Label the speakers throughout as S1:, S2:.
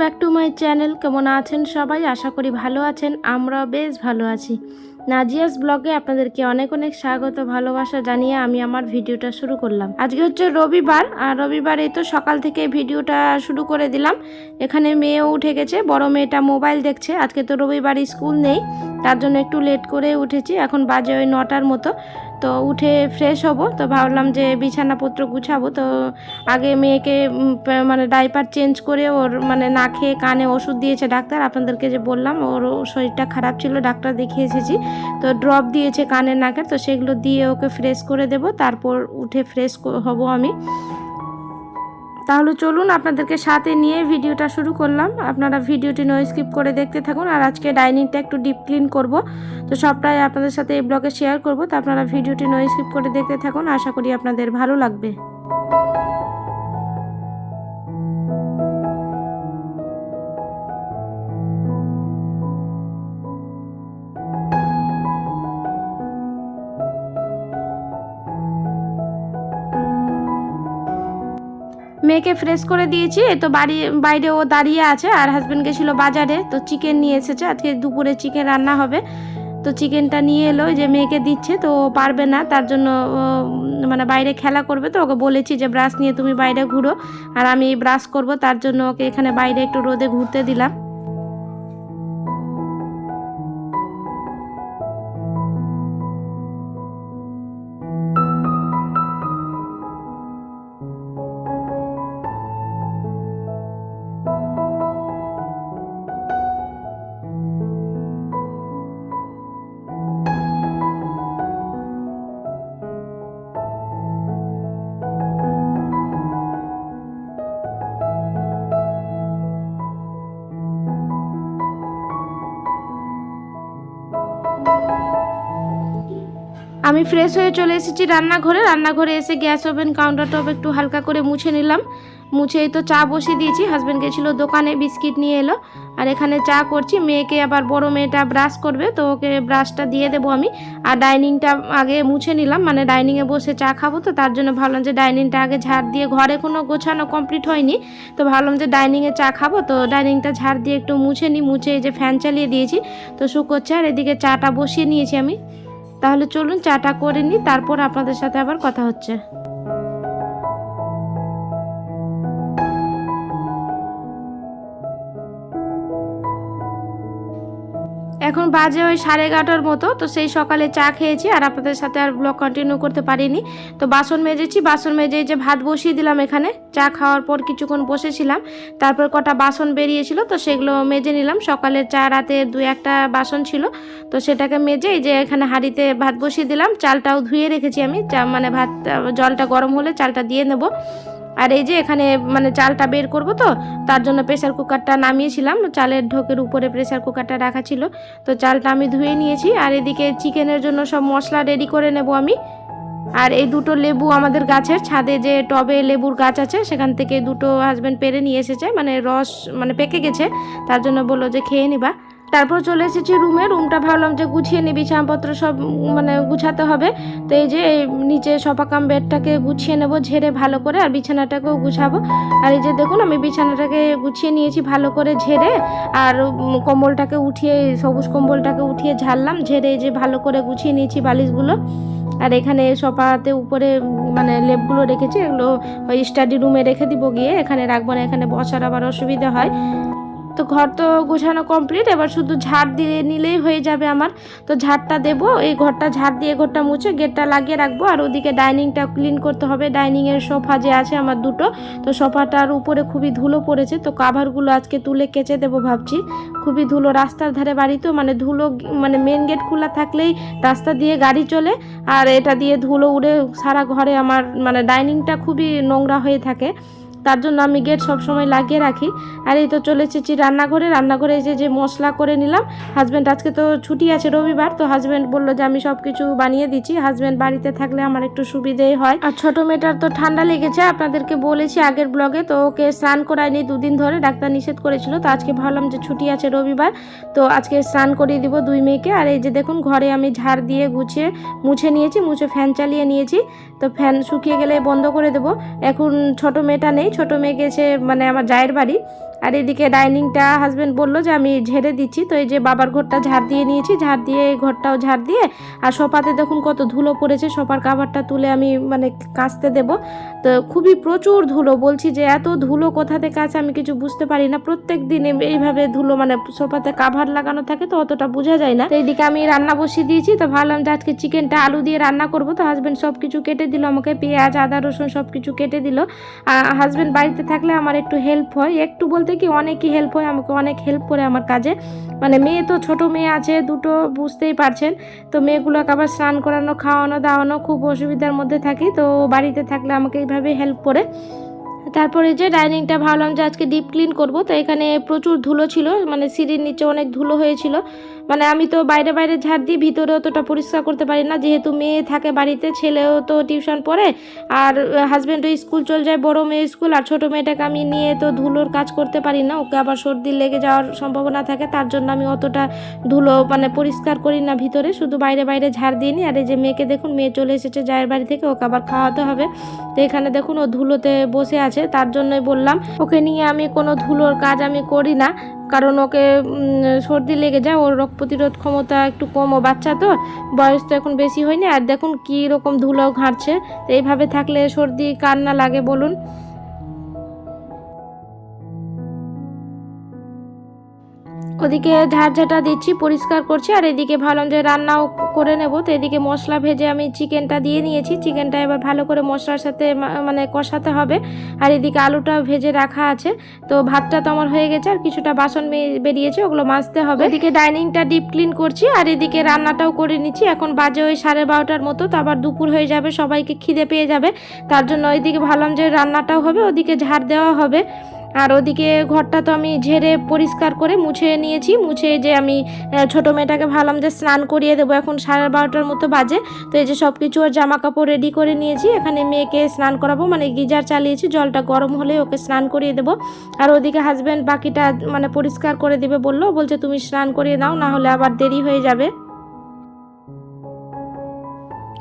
S1: Back to my channel. কেমন আছেন সবাই? আশা করি ভালো আছেন। আমরা বেশ ভালো আছি। নাজিয়াস ব্লগে আপনাদেরকে অনেক অনেক স্বাগত, ভালোবাসা জানিয়ে আমি আমার ভিডিওটা শুরু করলাম। আজকে হচ্ছে রবিবার, আর রবিবার তো সকাল থেকে ভিডিওটা শুরু করে দিলাম। এখানে মেয়েও উঠে গেছে, বড় মেয়েটা মোবাইল দেখছে। আজকে তো রবিবার স্কুল নেই, তার জন্য একটু লেট করে উঠেছি। এখন বাজে ওই নটার মতো। তো উঠে ফ্রেশ হব। তো ভাবলাম যে বিছানাপত্র গুছাবো। তো আগে মেয়েকে মানে ডাইপার চেঞ্জ করে ওর মানে না খেয়ে কানে ওষুধ দিয়েছে ডাক্তার। আপনাদেরকে যে বললাম, ওর শরীরটা খারাপ ছিল, ডাক্তার দেখিয়ে এসেছি। তো ড্রপ দিয়েছে কানে নাকের। তো সেগুলো দিয়ে ওকে ফ্রেশ করে দেব। তারপর উঠে ফ্রেশ হব আমি। তাহলে চলুন আপনাদেরকে সাথে নিয়ে ভিডিওটা শুরু করলাম। আপনারা ভিডিওটি নো স্কিপ করে দেখতে থাকুন আর আজকে ডাইনিংটা একটু ডিপ ক্লিন করব। তো সবটাই আপনাদের সাথে এই ব্লগে শেয়ার করব। তো আপনারা ভিডিওটি নো স্কিপ করে দেখতে থাকুন। আশা করি আপনাদের ভালো লাগবে। মেয়েকে ফ্রেশ করে দিয়েছি। তো বাড়ি, বাইরে ও দাঁড়িয়ে আছে আর হাজব্যান্ড গেছিল বাজারে। তো চিকেন নিয়ে এসেছে। আজকে দুপুরে চিকেন রান্না হবে। তো চিকেনটা নিয়ে এলো। যে মেয়েকে দিচ্ছে। তো পারবে না। তার জন্য মানে বাইরে খেলা করবে। তো ওকে বলেছি যে, ব্রাশ নিয়ে তুমি বাইরে ঘুরো। আর আমি ব্রাশ করব। তার জন্য ওকে এখানে বাইরে একটু রোদে ঘুরতে দিলাম। আমি ফ্রেশ হয়ে চলে এসেছি রান্নাঘরে। রান্নাঘরে এসে গ্যাস ওভেন কাউন্টার টপ একটু হালকা করে মুছে নিলাম। মুছেই তো চা বসিয়ে দিয়েছি। হাজব্যান্ড গেছিল দোকানে, বিস্কিট নিয়ে এলো। আর এখানে চা করছি। মেয়েকে আবার, বড় মেয়েটা ব্রাশ করবে, তো ওকে ব্রাশটা দিয়ে দেবো আমি। আর ডাইনিংটা আগে মুছে নিলাম। মানে ডাইনিংয়ে বসে চা খাব তো, তার জন্য ভাবলাম যে ডাইনিংটা আগে ঝাড় দিয়ে ঘরে কোনো গোছানো কমপ্লিট হয়নি। তো ভাবলাম যে ডাইনিংয়ে চা খাব, তো ডাইনিংটা ঝাড় দিয়ে একটু মুছে নিই মুছে এই যে ফ্যান চালিয়ে দিয়েছি। তো শুকোচ্ছে আর এদিকে চাটা বসিয়ে নিয়েছি আমি। তাহলে চলুন চাটা করে নিই তারপর আপনাদের সাথে আবার কথা হচ্ছে। এখন বাজে ওই সাড়ে এগারোটার মতো, তো সেই সকালে চা খেয়েছি আর আপনাদের সাথে আর ব্লগ কন্টিনিউ করতে পারিনি। তো বাসন মেজেছি, বাসন মেজে যে ভাত বসিয়ে দিলাম এখানে, চা খাওয়ার পর কিছুক্ষণ বসেছিলাম, তারপর কটা বাসন বেরিয়েছিল, তো সেগুলো মেজে নিলাম। সকালের চা, রাতে দু একটা বাসন ছিল, তো সেটাকে মেজে যে এখানে হাঁড়িতে ভাত বসিয়ে দিলাম, চালটাও ধুয়ে রেখেছি আমি, চা মানে ভাত জলটা গরম হলে চালটা দিয়ে নেব। আর এই যে এখানে মানে চালটা বের করব তো, তার জন্য প্রেসার কুকারটা নামিয়েছিলাম। চালের ঢোকের উপরে প্রেসার কুকারটা রাখা ছিল। তো চালটা আমি ধুয়ে নিয়েছি, আর এদিকে চিকেনের জন্য সব মশলা রেডি করে নেব আমি। আর এই দুটো লেবু আমাদের গাছের ছাদে যে টবে লেবুর গাছ আছে, সেখান থেকে দুটো হাজব্যান্ড পেরে নিয়ে এসেছে। মানে রস মানে পেকে গেছে, তার জন্য বলল যে খেয়ে নিবা। তারপর চলে এসেছি রুমে। রুমটা ভাবলাম যে গুছিয়ে নিই বিছানাপত্র সব মানে গুছাতে হবে। তো এই যে নিচে সপাকাম বেডটাকে গুছিয়ে নেব, ঝেড়ে ভালো করে, আর বিছানাটাকেও গুছাবো। আর এই যে দেখুন, আমি বিছানাটাকে গুছিয়ে নিয়েছি ভালো করে ঝেড়ে, আর কম্বলটাকে উঠিয়ে, সবুজ কম্বলটাকে উঠিয়ে ঝাড়লাম, ঝেড়ে যে ভালো করে গুছিয়ে নিয়েছি বালিশগুলো। আর এখানে সোফাতে উপরে মানে লেপগুলো রেখেছি, এগুলো ওই স্টাডি রুমে রেখে দিব গিয়ে, এখানে রাখব না, এখানে বসার আবার অসুবিধা হয়। তো ঘর তো গোছানো কমপ্লিট এবার শুধু ঝাড় দিয়ে নিলেই হয়ে যাবে আমার। তো ঝাড়টা দেবো, এই ঘরটা ঝাড় দিয়ে ঘরটা মুছে গেটটা লাগিয়ে রাখব, আর ওদিকে ডাইনিংটা ক্লিন করতে হবে। ডাইনিংয়ের সোফা যে আছে আমার দুটো, তো সোফাটার উপরে খুবই ধুলো পড়েছে, তো কাভারগুলো আজকে তুলে কেচে দেবো ভাবছি। খুবই ধুলো, রাস্তার ধারে বাড়ি তো মানে ধুলো মানে মেন গেট খোলা থাকলেই রাস্তা দিয়ে গাড়ি চলে, আর এটা দিয়ে ধুলো উড়ে সারা ঘরে আমার মানে ডাইনিংটা খুবই নোংরা হয়ে থাকে। তার জন্য আমি গেট সব সময় লাগিয়ে রাখি। আর এই তো চলে এসেছি রান্নাঘরে। রান্নাঘরে এসে যে মশলা করে নিলাম হাজব্যান্ড আজকে তো ছুটি আছে রবিবার, তো হাজব্যান্ড বলল যে আমি সব কিছু বানিয়ে দিচ্ছি। হাজব্যান্ড বাড়িতে থাকলে আমার একটু সুবিধেই হয়। আর ছোট মেয়েটার তো ঠান্ডা লেগেছে, আপনাদেরকে বলেছি আগের ব্লগে তো ওকে স্নান করায়নি দুদিন ধরে, ডাক্তার নিষেধ করেছিল। তো আজকে ভাবলাম যে ছুটি আছে রবিবার, তো আজকে স্নান করিয়ে দিব দুই মেয়েকে। আর এই যে দেখুন, ঘরে আমি ঝাড় দিয়ে গুছিয়ে মুছে নিয়েছি, মুছে ফ্যান চালিয়ে নিয়েছি। তো ফ্যান শুকিয়ে গেলে বন্ধ করে দেবো। এখন ছোট মেয়েটা নেই ছোট মেয়ে গেছে মানে আমার জায়ের বাড়ি আর এদিকে ডাইনিংটা হাজবেন্ড বলল যে, আমি ঝেড়ে দিচ্ছি। তো এই যে বাবার ঘরটা ঝাড় দিয়ে নিয়েছি, ঝাড় দিয়ে এই ঘরটাও ঝাড় দিয়ে, আর সোফাতে দেখুন কত ধুলো পড়েছে, সোফার কাভারটা তুলে আমি মানে কাচতে দেব। তো খুবই প্রচুর ধুলো, বলছি যে, এত ধুলো কোথা থেকে আছে আমি কিছু বুঝতে পারি না। প্রত্যেক দিন এইভাবে ধুলো মানে সোফাতে কাভার লাগানো থাকে তো অতটা বোঝা যায় না। তো এইদিকে আমি রান্না বসিয়ে দিয়েছি, তো ভাবলাম যে, আজকে চিকেনটা আলু দিয়ে রান্না করব। তো হাজবেন্ড সব কিছু কেটে দিল, আমাকে পেঁয়াজ, আদা, রসুন সব কিছু কেটে দিল। হাজবেন্ড বাড়িতে থাকলে আমার একটু হেল্প হয়। একটু বলতে কি অনেকই হেল্প হয়, আমাকে অনেক হেল্প করে আমার কাজে। মানে মেয়ে তো ছোট মেয়ে আছে, দুটো বুঝতেই পারছেন। তো মেয়েগুলোকে আবার স্নান করানো, খাওয়ানো, দাওয়ানো খুব অসুবিধার মধ্যে থাকি। তো বাড়িতে থাকলে আমাকে এইভাবে হেল্প করে। তারপরে যে ডাইনিংটা ভাবলাম যে আজকে ডিপ ক্লিন করব, তো এখানে প্রচুর ধুলো ছিল। মানে সিঁড়ির নিচে অনেক ধুলো হয়েছিল। মানে আমি তো বাইরে বাইরে ঝাড় দিই ভিতরে অতটা পরিষ্কার করতে পারি না। যেহেতু মেয়ে থাকে বাড়িতে, ছেলেও তো টিউশন পড়ে। আর হাজব্যান্ডও স্কুল চলে যায়, বড় মেয়ে স্কুল আর ছোটো মেয়েটাকে আমি নিয়ে তো ধুলোর কাজ করতে পারি না। ওকে আবার সর্দি লেগে যাওয়ার সম্ভাবনা থাকে, তার জন্য আমি অতটা ধুলো মানে পরিষ্কার করি না ভিতরে। শুধু বাইরে বাইরে ঝাড় দিয়ে নিই। আর এই যে মেয়েকে দেখুন, মেয়ে চলে এসেছে জায়ের বাড়ি থেকে, ওকে আবার খাওয়াতে হবে। তো এখানে দেখুন, ও ধুলোতে বসে আছে। তার জন্যই বললাম, ওকে নিয়ে আমি কোনো ধুলোর কাজ আমি করি না। কারণ ওকে সর্দি লেগে যায়, ওর রোগ প্রতিরোধ ক্ষমতা একটু কম ও বাচ্চা তো, বয়স তো এখন বেশি হয়নি। আর দেখুন কী রকম ধুলো ঘাঁটছে তো এইভাবে থাকলে সর্দি কার না লাগে বলুন। ওদিকে ঝাড়ঝাটা দিচ্ছি, পরিষ্কার করছি, আর এদিকে ভাবলাম যে রান্নাও করে নেব। তো এদিকে মশলা ভেজে আমি চিকেনটা দিয়ে নিয়েছি। চিকেনটা এবার ভালো করে মশলার সাথে মানে কষাতে হবে। আর এদিকে আলুটা ভেজে রাখা আছে। তো ভাতটা তো আমার হয়ে গেছে, আর কিছুটা বাসন বেরিয়েছে, ওগুলো মাজতে হবে। এদিকে ডাইনিংটা ডিপ ক্লিন করছি, আর এদিকে রান্নাটাও করে নিচ্ছি। এখন বাজে ওই সাড়ে বারোটার মতো, তো আবার দুপুর হয়ে যাবে, সবাইকে খিদে পেয়ে যাবে। তার জন্য ওইদিকে ভাবলাম যে রান্নাটাও হবে, ওদিকে ঝাড় দেওয়া হবে। আর ওদিকে ঘরটা তো আমি ঝেড়ে পরিষ্কার করে মুছে নিয়েছি। মুছে যে আমি ছোট মেয়েটাকে ভাবলাম যে স্নান করিয়ে দেবো। এখন সাড়ে বারোটার মতো বাজে। তো এই যে সব কিছু ওর জামা কাপড় রেডি করে নিয়েছি। এখানে মেয়েকে স্নান করাবো। মানে গিজার চালিয়েছি। জলটা গরম হলে ওকে স্নান করিয়ে দেবো। আর ওদিকে হাজব্যান্ড বাকিটা মানে পরিষ্কার করে দেবে বলল। বলছে, তুমি স্নান করিয়ে দাও, না হলে আবার দেরি হয়ে যাবে।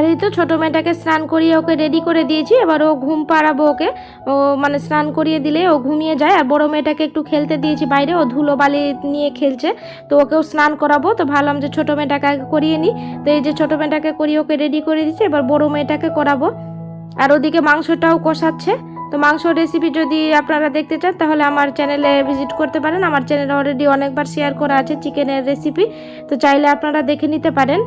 S1: আর এই তো ছোটো মেয়েটাকে স্নান করিয়ে ওকে রেডি করে দিয়েছি। এবার ও ঘুম পাড়াবো ওকে। ও মানে স্নান করিয়ে দিলে ও ঘুমিয়ে যায়। আর বড় মেয়েটাকে একটু খেলতে দিয়েছি বাইরে। ও ধুলো বালি নিয়ে খেলছে। তো ওকেও স্নান করাবো। তো ভাবলাম যে ছোটো মেয়েটাকে করিয়ে নিই। তো এই যে ছোটো মেয়েটাকে করিয়ে ওকে রেডি করে দিচ্ছি এবার বড় মেয়েটাকে করাবো। আর ওদিকে মাংসটাও কষাচ্ছে। তো মাংস রেসিপি যদি আপনারা দেখতে চান, তাহলে আমার চ্যানেলে ভিজিট করতে পারেন। আমার চ্যানেলে অলরেডি অনেকবার শেয়ার করা আছে চিকেনের রেসিপি তো চাইলে আপনারা দেখে নিতে পারেন।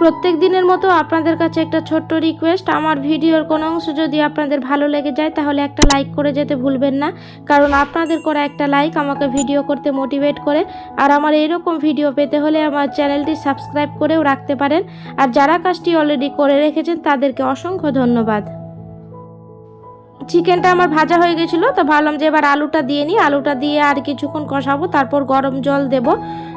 S1: প্রত্যেক দিনের মতো আপনাদের কাছে একটা ছোট্ট রিকোয়েস্ট আমার ভিডিওর কোনো অংশ যদি আপনাদের ভালো লেগে যায়, তাহলে একটা লাইক করে যেতে ভুলবেন না। কারণ আপনাদের করা একটা লাইক আমাকে ভিডিও করতে মোটিভেট করে। আর আমার এরকম ভিডিও পেতে হলে আমার চ্যানেলটি সাবস্ক্রাইব করেও রাখতে পারেন। আর যারা কাজটি অলরেডি করে রেখেছেন, তাদেরকে অসংখ্য ধন্যবাদ। চিকেনটা আমার ভাজা হয়ে গেছিল, তো ভাবলাম যে এবার আলুটা দিয়ে নিই। আলুটা দিয়ে আর কিছুক্ষণ কষাবো, তারপর গরম জল দেব।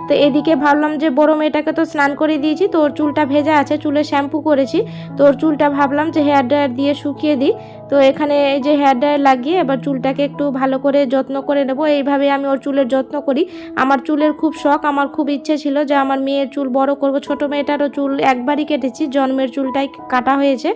S1: তো এদিকে ভাবলাম যে বড় মেয়েটাকে তো স্নান করে দিয়েছি তো ওর চুলটা ভেজা আছে, চুলে শ্যাম্পু করেছি। তো ওর চুলটা ভাবলাম যে হেয়ার ড্রায়ার দিয়ে শুকিয়ে দিই। তো এখানে এই যে হেয়ার ড্রায়ার লাগিয়ে এবার চুলটাকে একটু ভালো করে যত্ন করে নেব। এইভাবে আমি ওর চুলের যত্ন করি। আমার চুলের খুব শখ, আমার খুব ইচ্ছে ছিল যে আমার মেয়ের চুল বড় করব। ছোট মেয়েটারও চুল একবারই কেটেছি, জন্মের চুলটাই কাটা হয়েছে।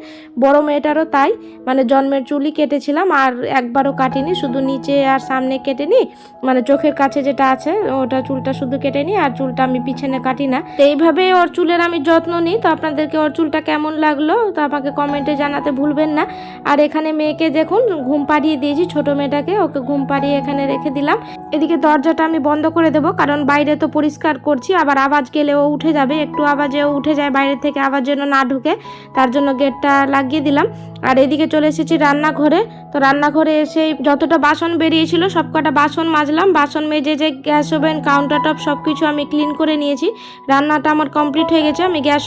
S1: বড় মেয়েটারও তাই মানে জন্মের চুলই কেটেছিলাম, আর একবারও কাটিনি, শুধু নিচে আর সামনে কেটে নিই মানে চোখের কাছে যেটা আছে, ওটা চুলটা শুধু কেটে নিই আর চুলটা আমি পিছনে কাটি না। তো এইভাবে ওর চুলের আমি যত্ন নিই। তো আপনাদেরকে ওর চুলটা কেমন লাগল, তো আমাকে কমেন্টে জানাতে ভুলবেন না। আর এখানে মেয়েকে দেখুন, ঘুম পাড়িয়ে দিয়েছি, ছোট মেয়েটাকে। ওকে ঘুম পাড়িয়ে এখানে রেখে দিলাম। এদিকে দরজাটা আমি বন্ধ করে দেবো, কারণ বাইরে তো পরিষ্কার করছি। আবার আওয়াজ গেলে ও উঠে যাবে, একটু আওয়াজে ও উঠে যায়, বাইরে থেকে আওয়াজ যেন না ঢুকে। তার জন্য গেটটা লাগিয়ে দিলাম। আর এদিকে চলে এসেছি রান্নাঘরে। তো রান্নাঘরে এসে যতটা বাসন বেরিয়েছিল সব কটা বাসন মাজলাম। বাসন মেজে যে গ্যাস ওভেন কাউন্টার টপ সব কিছু আমি ক্লিন করে নিয়েছি। রান্নাটা আমার কমপ্লিট হয়ে গেছে, আমি গ্যাস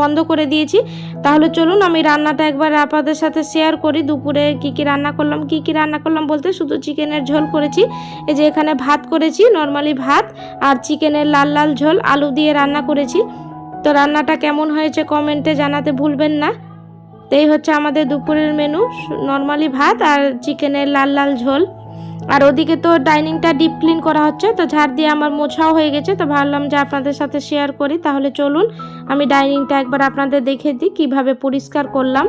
S1: বন্ধ করে দিয়েছি। তাহলে চলুন, আমি রান্নাটা একবার আপনাদের সাথে শেয়ার করি, দুপুরে কি কি রান্না করলাম, কি কি রান্না করলাম বলতে শুধু চিকেনের ঝোল করেছি। এই যে এখানে ভাত করেছি নর্মালি ভাত, আর চিকেনের লাল লাল ঝোল, আলু দিয়ে রান্না করেছি। তো রান্নাটা কেমন হয়েছে কমেন্টে জানাতে ভুলবেন না। তো এই হচ্ছে আমাদের দুপুরের মেনু নর্মালি ভাত আর চিকেনের লাল লাল ঝোল। আর ওদিকে তো ডাইনিংটা ডিপ ক্লিন করা হচ্ছে, তো ঝাড় দিয়ে আমার মোছাও হয়ে গেছে, তো ভাবলাম যে আপনাদের সাথে শেয়ার করি, তাহলে চলুন, আমি ডাইনিংটা একবার আপনাদের দেখে দিই, কীভাবে পরিষ্কার করলাম।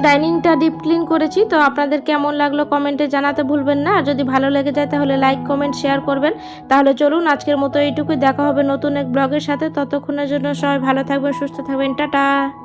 S1: ডাইনিংটা ডিপ ক্লিন করেছি, তো আপনাদের কেমন লাগল কমেন্টে জানাতে ভুলবেন না। আর যদি ভালো লেগে যায় তাহলে লাইক, কমেন্ট, শেয়ার করবেন। তাহলে চলুন আজকের মতো এইটুকুই। দেখা হবে নতুন এক ব্লগের সাথে। ততক্ষণের জন্য সবাই ভালো থাকবেন, সুস্থ থাকবেন। টাটা।